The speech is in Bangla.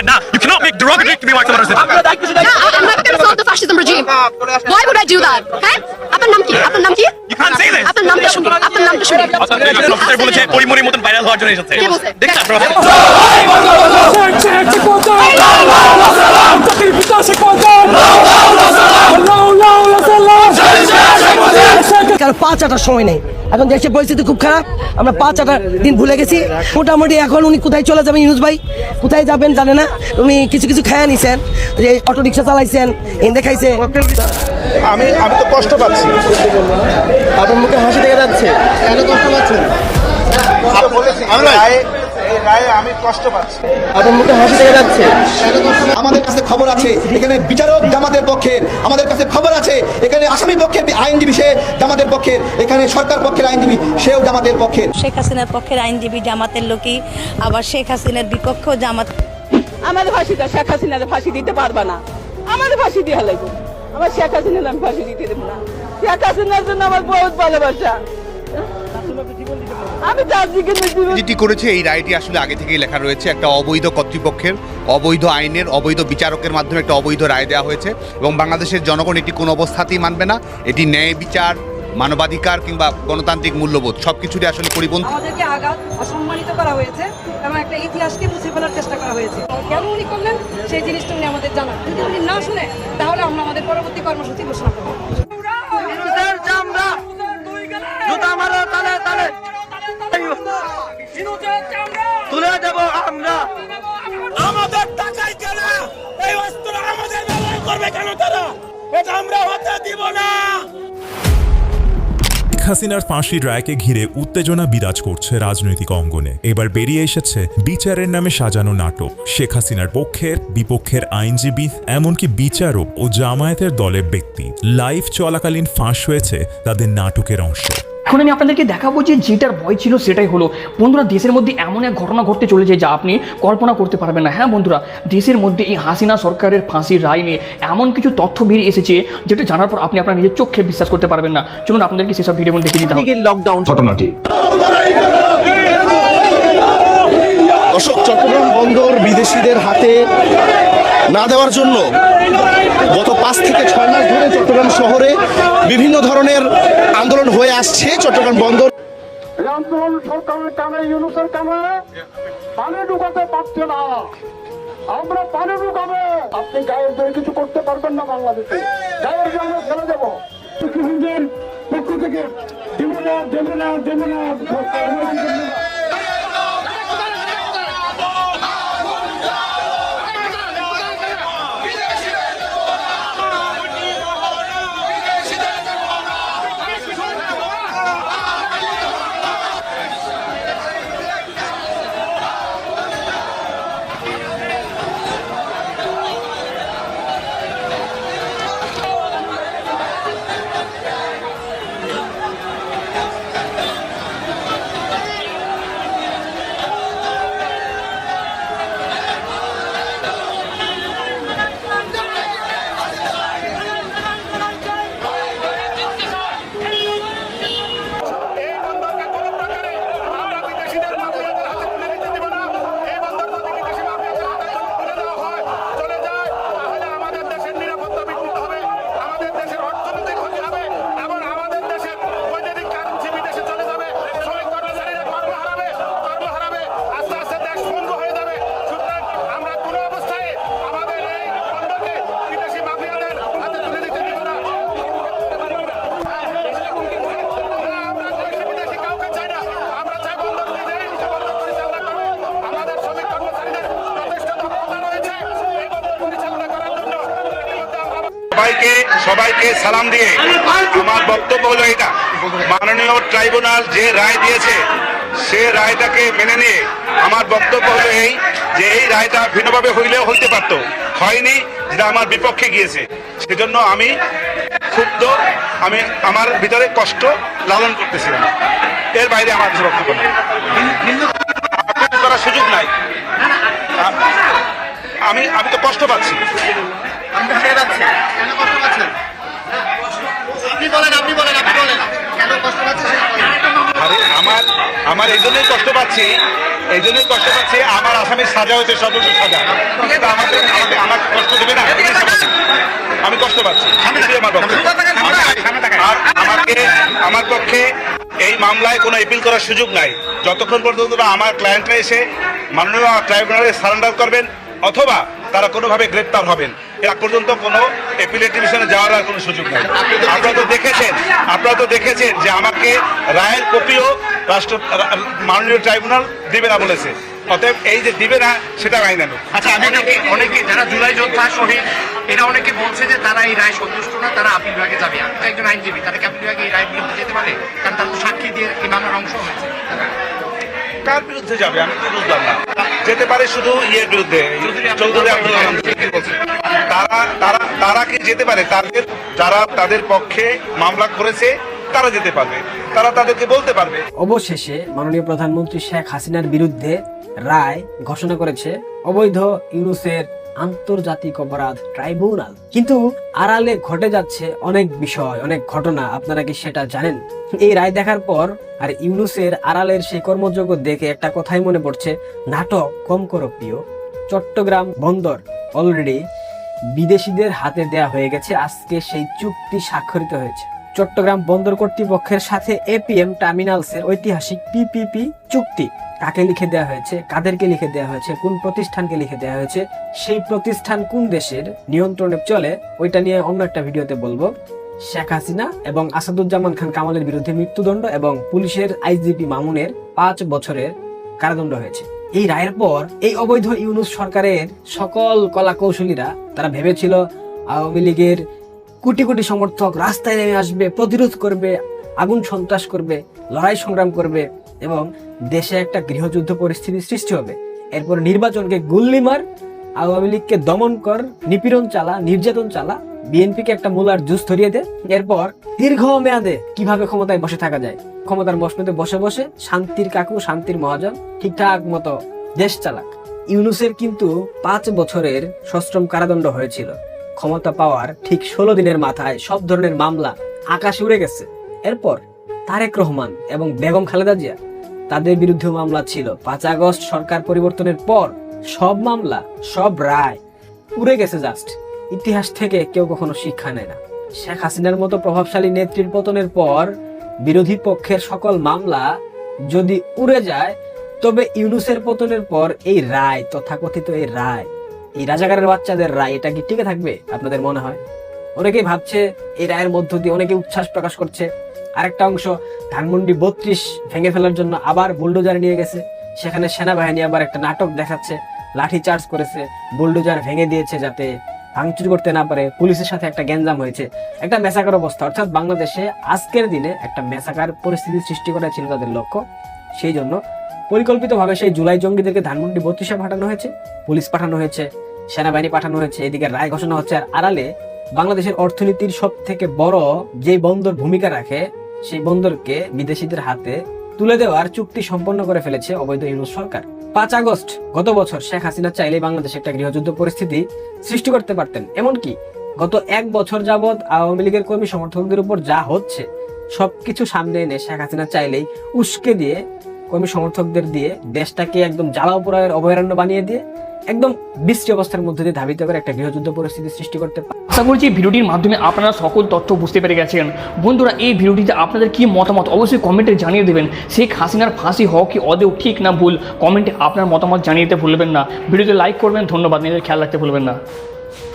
জায়গা আপনাদের এখানে না you cannot make derogatory remarks about Yeah, I- I'm not going to solve the fascism regime. Why would I do that? হ্যাঁ আপনার নাম কি আপনার নাম কি You can't say this. আপনার নামটা শুনি আপনার নামটা শুনি অফিসার বলেছে পরিমরির মতন ভাইরাল হওয়ার জন্য এসেছে? দেখছেন আপনারা পাঁচ আটার সময় নেই। এখন দেশের পরিস্থিতি খুব খারাপ আমরা পাঁচ আটার দিন ভুলে গেছি। মোটামুটি এখন উনি কোথায় চলে যাবেন ইউনুস ভাই? কোথায় যাবেন জানে না। উনি কিছু কিছু খায়া নিছেন যে অটো রিক্সা চালাইছেন হিন্দে খাইছে আমি আমি তো কষ্ট পাচ্ছি। আপনার মুখে হাসি দেখা যাচ্ছে। কেন কষ্ট পাচ্ছেন? রায়ে আমি কষ্ট পাচ্ছি। আপনার মুখে হাসি দেখা যাচ্ছে। আমাদের কাছে খবর আছে এখানে বিচারক জামাতের পক্ষের আমাদের কাছে খবর আছে এখানে আসামি পক্ষের আইনজীবী সে জামাতের পক্ষের এখানে সরকার পক্ষের আইনজীবী সেও জামাতের পক্ষের শেখ হাসিনার পক্ষের আইনজীবী জামাতের লোকই আবার শেখ হাসিনার বিপক্ষ জামাত আমাদের ফাঁসিটা শেখ হাসিনার ফাঁসি দিতে পারবা না। আমাদের ফাঁসি দিয়ে লাগবে। আমার শেখ হাসিনার আমি ফাঁসি দিতে দেবো না। শেখ হাসিনার জন্য আমার বহুত ভালোবাসা। যেটি করেছে এই রায়টি আসলে আগে থেকেই লেখা রয়েছে। একটা অবৈধ কর্তৃপক্ষের অবৈধ আইনের অবৈধ বিচারকের মাধ্যমে একটা অবৈধ রায় দেওয়া হয়েছে এবং বাংলাদেশের জনগণ এটি কোনো অবস্থাতেই মানবে না। এটি ন্যায় বিচার মানবাধিকার কিংবা গণতান্ত্রিক মূল্যবোধ সব কিছুরই আসলে পরিপন্থী। আমাদেরকে আঘাত অসম্মানিত করা হয়েছে এবং একটা ইতিহাসকে মুছে ফেলার চেষ্টা করা হয়েছে। কেন উনি করলেন? সেই জিনিসটা উনি আমাদের জানান। যদি উনি না শুনে তাহলে আমরা আমাদের পরবর্তী কর্মসূচি ঘোষণা করব। দেব আমরা। আমাদের টাকাই কেনা? এই অস্ত্র আমাদের ব্যবহার করবে কেন তারা? এটা আমরা হতে দিব না। শেখ হাসিনার ফাঁসির রায়কে ঘিরে উত্তেজনা বিরাজ করছে রাজনৈতিক অঙ্গনে। এবার বেরিয়ে এসেছে বিচারের নামে সাজানো নাটক। শেখ হাসিনার পক্ষের বিপক্ষের আইনজীবী এমনকি বিচারক ও জামায়াতের দলের ব্যক্তি। লাইভ চলাকালীন ফাঁস হয়েছে তাদের নাটকের অংশ। এখন আমি আপনাদেরকে দেখাবো যে যেটার ভয় ছিল সেটাই হলো বন্ধুরা দেশের মধ্যে এমন এক ঘটনা ঘটতে চলেছে যা আপনি কল্পনা করতে পারবেন না। হ্যাঁ বন্ধুরা দেশের মধ্যে এই হাসিনা সরকারের ফাঁসির রায় নিয়ে এমন কিছু তথ্য বেরিয়ে এসেছে যেটা জানার পর আপনি আপনার নিজের চোখে বিশ্বাস করতে পারবেন না। চলুন আপনাদেরকে সেসব ভিডিও দেখিয়ে দিতে হবে লকডাউন ঘটনাটি। দর্শক চট্টগ্রাম বন্দর বিদেশিদের হাতে না দেওয়ার জন্য গত পাঁচ থেকে ছয় মাস ধরে চট্টগ্রাম শহরে বিভিন্ন ধরনের আন্দোলন হয়ে আসছে চট্টগ্রাম বন্দর। রামপুর সরকারের কামে ইউনুসের কামে পানি ঢুকাতে পারছে না। আমরা পানি ঢুকাবে। আপনি গায়ের জন্য কিছু করতে পারবেন না বাংলাদেশে। গায়ের জন্য ফেলে দেবো। কৃষকদের পক্ষ থেকে দেবে না দেবে না। সবাইকে সালাম দিয়ে আমার বক্তব্য হলো এটা। মাননীয় ট্রাইব্যুনাল যে রায় দিয়েছে, সে রায়টাকে মেনে নিয়ে আমার বক্তব্য হলো এই যে এই রায়টা ভিন্নভাবে হইলেও হইতে পারতো, হয়নি যেটা আমার বিপক্ষে গিয়েছে। সেজন্য আমি ক্ষুব্ধ, আমি আমার ভিতরে কষ্ট লালন করতেছিলাম। এর বাইরে আমার কিছু বক্তব্য নেই। করার সুযোগ নাই। আমি আমি তো কষ্ট পাচ্ছি। আরে আমার আমার এই জন্যই কষ্ট পাচ্ছি এই জন্যই কষ্ট পাচ্ছি আমার আসামের সাজা হয়েছে সর্বোচ্চ সাজা। আমাকে আমাকে আমার কষ্ট দেবে না আমি কষ্ট পাচ্ছি। আর আমাকে আমার পক্ষে এই মামলায় কোনো এপিল করার সুযোগ নাই। যতক্ষণ পর্যন্ত আমার ক্লায়েন্টরা এসে মাননীয় ট্রাইব্যুনালে সারেন্ডার করবেন অথবা তারা কোনোভাবে গ্রেপ্তার হবেন। এরা পর্যন্ত কোনো এপিলেট ডিভিশনে যাওয়ার আর কোনো সুযোগ নেই। আপনারা তো দেখেছেন, আপনারা তো দেখেছেন যে আমাকে রায়ের কপিও রাষ্ট্র, মাননীয় ট্রাইব্যুনাল দিবে না বলেছে। অতএব এই যে দিবে না, সেটা আইন আনুক আচ্ছা আমি অনেকে যারা জুলাই যোদ্ধা, শহীদ, এরা অনেকে বলছে যে তারা এই রায় সন্তুষ্ট না, তারা আপিল বিভাগে যাবে। আমি একজন আইনজীবী, তারা কি আপিল বিভাগে এই রায় বিরুদ্ধে যেতে পারে? কারণ তারা তো সাক্ষী দিয়ে এই মামলার অংশ হয়েছে। কার বিরুদ্ধে যাবে? আমি তো বুঝলাম না। যেতে পারে শুধু ইয়ের বিরুদ্ধে, চৌধুরী আব্দুল তারা তারা তারা কি যেতে পারে? তাদের, যারা তাদের পক্ষে মামলা করেছে, তারা যেতে পারবে। তারা তাদেরকে বলতে পারবে। অবশেষে মাননীয় প্রধানমন্ত্রী শেখ হাসিনার বিরুদ্ধে রায় ঘোষণা করেছে অবৈধ ইউনুসের আন্তর্জাতিক অপরাধ ট্রাইব্যুনাল। কিন্তু আড়ালে ঘটে যাচ্ছে অনেক বিষয়, অনেক ঘটনা। আপনারা কি সেটা জানেন? এই রায় দেখার পর আর ইউনুসের আড়ালের সেই কর্মযোগ্য দেখে একটা কথাই মনে পড়ছে, নাটক কম করো প্রিয় চট্টগ্রাম বন্দর অলরেডি বিদেশিদের হাতে দেয়া হয়ে গেছে, আজকে সেই চুক্তি স্বাক্ষরিত হয়েছে। চট্টগ্রাম বন্দর কর্তৃপক্ষের সাথে এপিএম টার্মিনালসের ঐতিহাসিক পিপিপি চুক্তি কাকে লিখে দেওয়া হয়েছে, কাদেরকে লিখে দেওয়া হয়েছে, কোন প্রতিষ্ঠানকে লিখে দেওয়া হয়েছে, সেই প্রতিষ্ঠান কোন দেশের নিয়ন্ত্রণে চলে, ওইটা নিয়ে অন্য একটা ভিডিওতে বলব। শেখ হাসিনা এবং আসাদুজ্জামান খান কামালের বিরুদ্ধে মৃত্যুদণ্ড এবং পুলিশের আইজিপি মামুনের পাঁচ বছরের কারাদণ্ড হয়েছে। এই রায়ের পর এই অবৈধ ইউনুস সরকারের সকল কলা কৌশলীরা তারা ভেবেছিল আওয়ামী লীগের কোটি কোটি সমর্থক রাস্তায় নেমে আসবে, প্রতিরোধ করবে, আগুন সন্ত্রাস করবে, লড়াই সংগ্রাম করবে এবং দেশে একটা গৃহযুদ্ধ পরিস্থিতি সৃষ্টি হবে। এরপর নির্বাচনকে গুল্লি মার, আওয়ামী লীগকে দমন কর, নিপীড়ন চালা, নির্যাতন চালা, বিএনপিকে একটা মূলার জুস ধরিয়ে দে। এরপর দীর্ঘ মেয়াদে কীভাবে ক্ষমতায় বসে থাকা যায়? ক্ষমতার মসনদে বসে বসে শান্তির কাকু, শান্তির মহাজন, ঠিকঠাক মতো দেশ চালাক। ইউনুসের কিন্তু পাঁচ বছরের সশ্রম কারাদণ্ড হয়েছিল। ক্ষমতা পাওয়ার ঠিক ষোলো দিনের মাথায় সব ধরনের মামলা আকাশে উড়ে গেছে। এরপর তারেক রহমান এবং বেগম খালেদা জিয়া তাদের বিরুদ্ধে মামলা ছিল। পাঁচ আগস্ট সরকার পরিবর্তনের পর সব মামলা, সব রায় উড়ে গেছে জাস্ট। ইতিহাস থেকে কেউ কখনো শিক্ষা নেয় না। শেখ হাসিনার মতো প্রভাবশালী নেত্রীর পতনের পর বিরোধী পক্ষের সকল মামলা যদি উড়ে যায়, তবে ইউনুসের পতনের পর এই রায়, তথাকথিত এই রায় এই রাজাকারের বাচ্চাদের রায়, এটা কি টিকে থাকবে? আপনাদের মনে হয়? অনেকেই ভাবছে এই রায়ের মধ্য দিয়ে অনেকে উচ্ছ্বাস প্রকাশ করছে। আরেকটা অংশ, ধানমন্ডি বত্রিশ ভেঙে ফেলার জন্য আবার বুলডোজার নিয়ে গেছে। সেখানে সেনাবাহিনী আবার একটা নাটক দেখাচ্ছে, লাঠি চার্জ করেছে, বুলডোজার ভেঙে দিয়েছে যাতে ভাঙচুর করতে না পারে। পুলিশের সাথে একটা গ্যাঞ্জাম হয়েছে। একটা মেসাকার অবস্থা, অর্থাৎ বাংলাদেশে আজকের দিনে একটা মেসাকার পরিস্থিতি সৃষ্টি করা ছিল তাদের লক্ষ্য। সেই জন্য পরিকল্পিতভাবে সেই জুলাই জঙ্গিদেরকে ধানমন্ডি বত্রিশে পাঠানো হয়েছে, পুলিশ পাঠানো হয়েছে। সেনাবাহিনী পাঠানো হয়েছে। এদিকে রায় ঘোষণা হচ্ছে, আর আড়ালে বাংলাদেশের অর্থনীতির সব থেকে বড় যে বন্দর ভূমিকা রাখে, সেই বন্দরকে বিদেশিদের হাতে তুলে দেওয়ার চুক্তি সম্পন্ন করে ফেলেছে অবৈধ ইউনুস সরকার। পাঁচ আগস্ট গত বছর শেখ হাসিনা চাইলে বাংলাদেশে একটা গৃহযুদ্ধ পরিস্থিতি সৃষ্টি করতে পারতেন। এমনকি গত এক বছর যাবৎ আওয়ামী লীগের কর্মী সমর্থকদের উপর যা হচ্ছে, সবকিছু সামনে এনে শেখ হাসিনা চাইলেই উস্কে দিয়ে কর্মী সমর্থকদের দিয়ে দেশটাকে একদম জ্বালা পোড়ায়ের অভয়ারণ্য বানিয়ে দিয়ে একদম বৃষ্টি অবস্থার মধ্যে দিয়ে ধাবিত করে একটা গৃহযুদ্ধ পরিস্থিতি সৃষ্টি করতে পারে। আশা করছি ভিডিওটির মাধ্যমে আপনারা সকল তথ্য বুঝতে পেরে গেছেন। বন্ধুরা, এই ভিডিওটিতে আপনাদের কি মতামত অবশ্যই কমেন্টে জানিয়ে দেবেন। শেখ হাসিনার ফাঁসি হওয়া কি অদেও ঠিক না ভুল? কমেন্টে আপনার মতামত জানিয়ে দিতে ভুলবেন না। ভিডিওতে লাইক করবেন, ধন্যবাদ। নিজের খেয়াল রাখতে ভুলবেন না।